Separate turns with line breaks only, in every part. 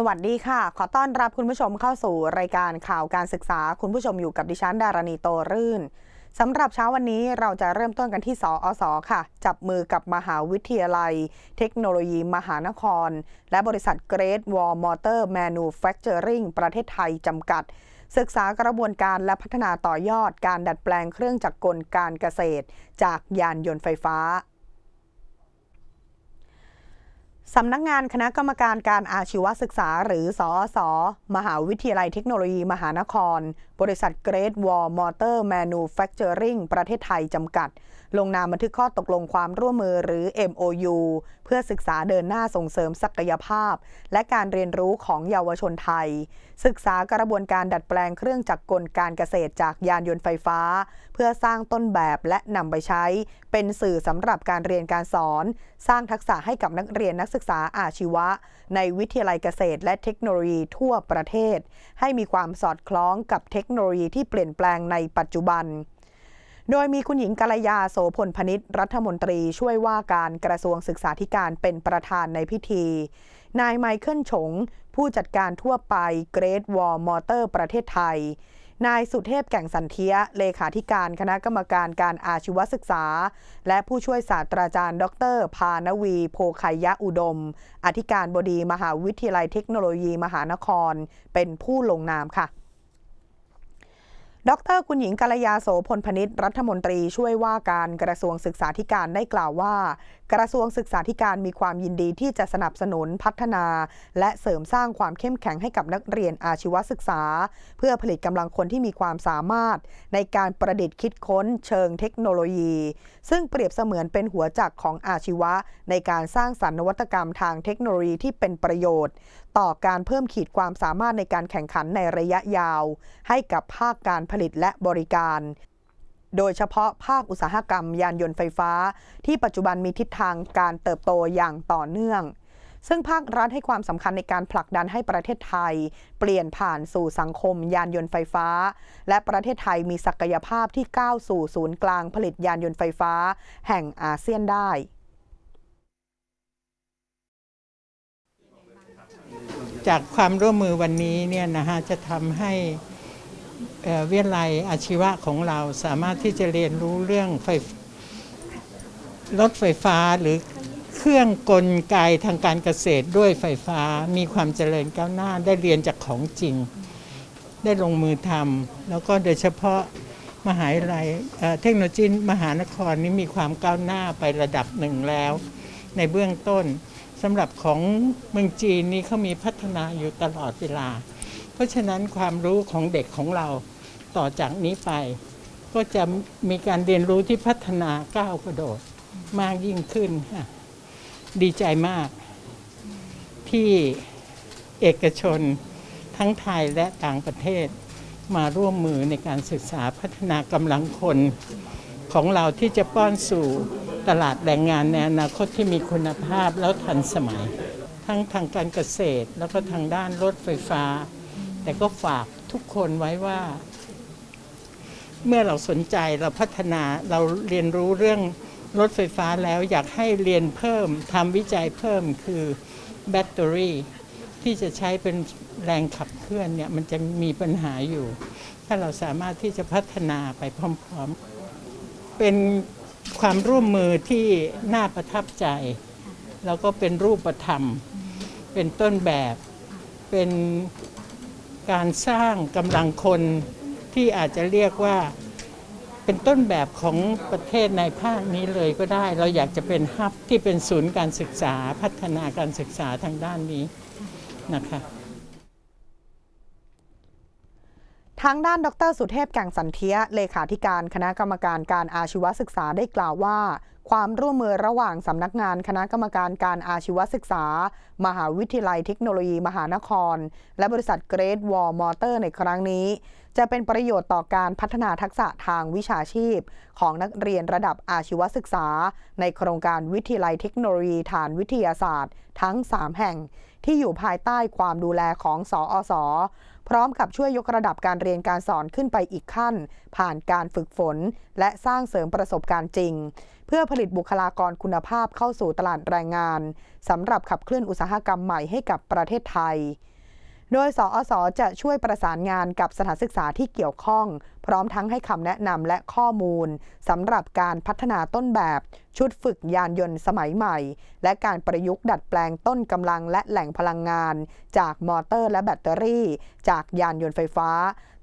สวัสดีค่ะ ขอต้อนรับคุณผู้ชมเข้าสู่รายการข่าวการศึกษา คุณผู้ชมอยู่กับดิฉันดารณีโตรื่นสำหรับเช้าวันนี้เราจะเริ่มต้นกันที่สอสอค่ะ จับมือกับมหาวิทยาลัย เทคโนโลยีมหานคร และบริษัท Great Wall Motor Manufacturing ประเทศไทยจำกัด ศึกษากระบวนการและพัฒนาต่อยอดการดัดแปลงเครื่องจักรกลการเกษตร จากยานยนต์ไฟฟ้า สำนักงานคณะกรรมการการอาชีวศึกษา หรือสอสอมหาวิทยาลัยเทคโนโลยีมหานคร บริษัทเกรดวอลมอเตอร์แมนูแฟคเจอริงประเทศไทยจำกัดลงนามบันทึกข้อตกลงความร่วมมือหรือ MOU เพื่อศึกษาเดินหน้าส่งเสริมศักยภาพ และการเรียนรู้ของเยาวชนไทย ศึกษากระบวนการดัดแปลงเครื่องจักรกลการเกษตรจากยานยนต์ไฟฟ้า เพื่อสร้างต้นแบบและนำไปใช้ เป็นสื่อสำหรับการเรียนการสอน สร้างทักษะให้กับนักเรียนนักศึกษาอาชีวะ ในวิทยาลัยเกษตร และเทคโนโลยีทั่วประเทศ ให้มีความสอดคล้องกับเทคโนโลยีที่เปลี่ยนแปลงในปัจจุบัน โดยมีคุณหญิงกัลยาโสพลพนิษฐ์รัฐมนตรีช่วยว่าการกระทรวงศึกษาธิการเป็นประธานในพิธี นายไมเคิลฉง ผู้จัดการทั่วไป Great Wall Motor ประเทศไทย นายสุเทพแก่งสันเทียเลขาธิการคณะกรรมการการอาชีวศึกษา และผู้ช่วยศาสตราจารย์ ดร พานวี โพคัยยะอุดม อธิการบดีมหาวิทยาลัยเทคโนโลยีมหานคร เป็นผู้ลงนามค่ะ ดรคุณหญิงกัลยาโสพลพนิษฐ์รัฐมนตรีช่วยว่าการกระทรวงศึกษาธิการได้กล่าวว่า กระทรวงศึกษาธิการมีความยินดีที่จะสนับสนุนพัฒนา และเสริมสร้างความเข้มแข็งให้กับนักเรียนอาชีวศึกษา เพื่อผลิตกำลังคนที่มีความสามารถ ในการประดิษฐ์คิดค้นเชิงเทคโนโลยี ซึ่งเปรียบเสมือนเป็นหัวจักรของอาชีวะ ในการสร้างสรรค์นวัตกรรมทางเทคโนโลยีที่เป็นประโยชน์ต่อการเพิ่มขีดความสามารถในการแข่งขันในระยะยาว ให้กับภาคการผลิตและบริการ โดยเฉพาะภาคอุตสาหกรรมยานยนต์ไฟฟ้า ที่ปัจจุบันมีทิศทางการเติบโตอย่างต่อเนื่องซึ่งภาครัฐให้ความสำคัญในการผลักดันให้ประเทศไทย เปลี่ยนผ่านสู่สังคมยานยนต์ไฟฟ้า และประเทศไทยมีศักยภาพที่ก้าวสู่ศูนย์กลางผลิตยานยนต์ไฟฟ้า แห่งอาเซียนได้
จากความร่วมมือวันนี้เนี่ยนะฮะจะทำให้เวิทยาลัยอาชีวะของเราสามารถที่จะเรียนรู้เรื่องไฟรถไฟฟ้าหรือเครื่องกลไกทางการเกษตรด้วยไฟฟ้ามีความเจริญก้าวหน้าได้เรียนจากของจริง ได้ลงมือทำแล้วก็โดยเฉพาะมหาวิทยาลัยเทคโนโลยีมหานครนี้มีความก้าวหน้าไประดับหนึ่งแล้ว ในเบื้องต้น สำหรับของเมืองจีนนี่เขามีพัฒนาอยู่ตลอดเวลา เพราะฉะนั้นความรู้ของเด็กของเราต่อจากนี้ไป ก็จะมีการเรียนรู้ที่พัฒนาก้าวกระโดดมากยิ่งขึ้นค่ะดีใจมาก ที่เอกชนทั้งไทยและต่างประเทศมาร่วมมือในการศึกษาพัฒนากำลังคนของเราที่จะป้อนสู่ ตลาดแรงงานในอนาคตที่มีคุณภาพแล้วทันสมัย ทั้งทางการเกษตรแล้วก็ทางด้านรถไฟฟ้า แต่ก็ฝากทุกคนไว้ว่า เมื่อเราสนใจเราพัฒนาเราเรียนรู้เรื่องรถไฟฟ้าแล้วอยากให้เรียนเพิ่มทำวิจัยเพิ่มคือแบตเตอรี่ที่จะใช้เป็นแรงขับเคลื่อนเนี่ยมันจะมีปัญหาอยู่ ถ้าเราสามารถที่จะพัฒนาไปพร้อม ๆ เป็น ความร่วมมือที่น่าประทับใจ แล้วก็เป็นรูปธรรม เป็นต้นแบบ เป็นการสร้างกำลังคนที่อาจจะเรียกว่าเป็นต้นแบบของประเทศในภาคนี้เลยก็ได้ เราอยากจะเป็นฮับที่เป็นศูนย์การศึกษาพัฒนาการศึกษาทางด้านนี้นะคะ
ทางด้านดรสุเทพแก่งสันเทียเลขาธิการคณะกรรมการการอาชีวศึกษาได้กล่าวว่า ความร่วมมือระหว่างสำนักงานคณะกรรมการการอาชีวศึกษา มหาวิทยาลัยเทคโนโลยีมหานคร และบริษัท Great Wall Motor ในครั้งนี้ จะเป็นประโยชน์ต่อการพัฒนาทักษะทางวิชาชีพ ของนักเรียนระดับอาชีวศึกษา ในโครงการวิทยาลัยเทคโนโลยีฐานวิทยาศาสตร์ ทั้ง 3 แห่ง ที่อยู่ภายใต้ความดูแลของสอส พร้อมกับช่วยยกระดับการเรียนการสอนขึ้นไปอีกขั้น ผ่านการฝึกฝน และสร้างเสริมประสบการณ์จริง เพื่อผลิตบุคลากรคุณภาพเข้าสู่ตลาดแรงงานสำหรับขับเคลื่อนอุตสาหกรรมใหม่ให้กับประเทศไทย โดยสอสอจะช่วยประสานงานกับสถานศึกษาที่เกี่ยวข้อง พร้อมทั้งให้คำแนะนำและข้อมูลสำหรับการพัฒนาต้นแบบ ชุดฝึกยานยนต์สมัยใหม่ และการประยุกต์ดัดแปลงต้นกำลังและแหล่งพลังงาน จากมอเตอร์และแบตเตอรี่ จากยานยนต์ไฟฟ้า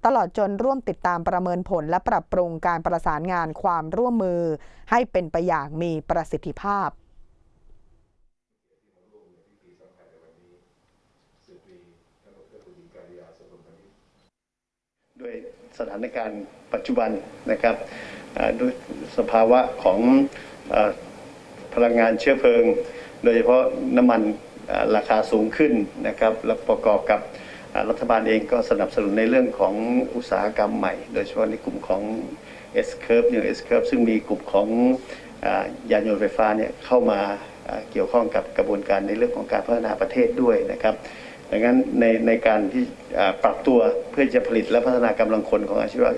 ตลอดจนร่วมติดตามประเมินผลและปรับปรุงการประสานงานความร่วมมือ ให้เป็นไปอย่างมีประสิทธิภาพ
ด้วยสถานการณ์ปัจจุบันนะครับด้วยสภาวะของอพลังงานเชื้อเพลิง โดยเฉพาะน้ำมันราคาสูงขึ้นนะครับและประกอบกับรัฐบาลเองก็สนับสนุนในเรื่องของอุตสาหกรรมใหม่ โดยเฉพาะในกลุ่มของ S curve เนี่ย S curve ซึ่งมีกลุ่มของอยานยนต์ไฟฟ้าเนี่ยเข้ามาเกี่ยวข้องกับกระบวนการในเรื่องของการพัฒนาประเทศด้วยนะครับ ดังนั้นในในการที่ปรับตัวเพื่อจะผลิตและพัฒนากำลังคนของอาชีวะ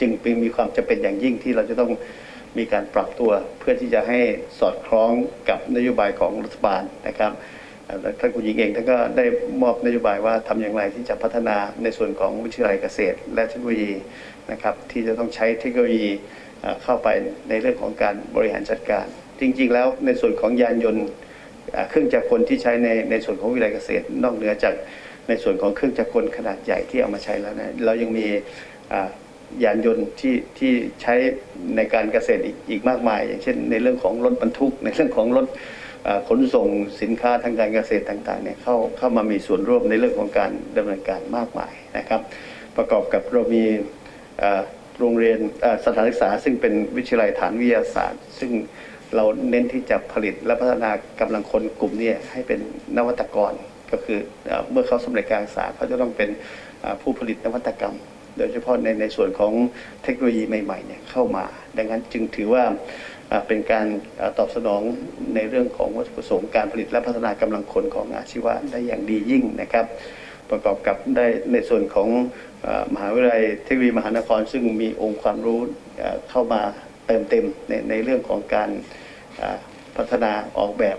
จึงเป็นมีความจำเป็นอย่างยิ่งที่เราจะต้องมีการปรับตัวเพื่อที่จะให้สอดคล้องกับนโยบายของรัฐบาลนะครับแล้วท่านคุณหญิงเองท่านก็ได้มอบนโยบายว่าทำอย่างไรที่จะพัฒนาในส่วนของวิทยาลัยเกษตร และเทคโนโลยีนะครับที่จะต้องใช้เทคโนโลยีเข้าไปในเรื่องของการบริหารจัดการ จริง ๆ แล้วในส่วนของยานยนต์ เครื่องจักรกลที่ใช้ในในส่วนของวิทยาลัยเกษตร นอกเหนือจากในส่วนของเครื่องจักรกลขนาดใหญ่ที่เอามาใช้แล้วนะเรายังมียานยนต์ที่ที่ใช้ในการเกษตรอีกอีกมากมาย อย่างเช่น ในเรื่องของรถบรรทุก ในเรื่องของรถขนส่งสินค้าทางการเกษตรต่างๆเนี่ยเข้าเข้ามามีส่วนร่วมในเรื่องของการดำเนินการมากมายนะครับ ประกอบกับเรามีโรงเรียนสถานศึกษา ซึ่งเป็นวิทยาลัยฐานวิทยาศาสตร์ ซึ่ง เราเน้นที่จะผลิตและพัฒนากำลังคนกลุ่มนี้ให้เป็นนวัตกร ก็คือเมื่อเขาสำเร็จการศึกษาเขาจะต้องเป็นผู้ผลิตนวัตกรรม โดยเฉพาะในในส่วนของเทคโนโลยีใหม่ๆเนี่ยเข้ามา ดังนั้นจึงถือว่าเป็นการตอบสนองในเรื่องของวัตถุประสงค์การผลิตและพัฒนากำลังคนของอาชีวะได้อย่างดียิ่งนะครับ ประกอบกับได้ในส่วนของอมหาวิทยาลัยเทคโนโลยีมหานคร ซึ่งมีองค์ความรู้เข้ามา เติมเต็มในในเรื่องของการพัฒนาออกแบบ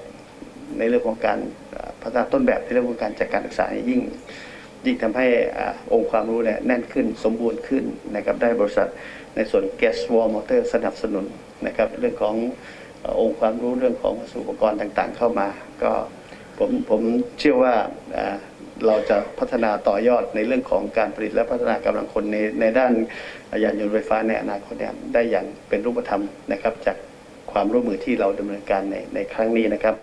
ในเรื่องของการพัฒนาต้นแบบในเรื่องของการจัดการศึกษายิ่งยิ่งทำให้องค์ความรู้เนี่ยแน่นขึ้นสมบูรณ์ขึ้นนะครับได้บริษัทในส่วน Gas Wall Motor สนับสนุนนะครับเรื่องของเอ่อองค์ความรู้เรื่องของวัสดุอุปกรณ์ต่างๆ เข้ามาก็ ผมผมเชื่อว่าเราจะพัฒนาต่อยอดในเรื่องของการผลิตและพัฒนากำลังคนในในด้านยานยนต์ไฟฟ้าในอนาคตเนี่ยได้อย่างเป็นรูปธรรมนะครับ จากความร่วมมือที่เราดำเนินการในในครั้งนี้นะครับ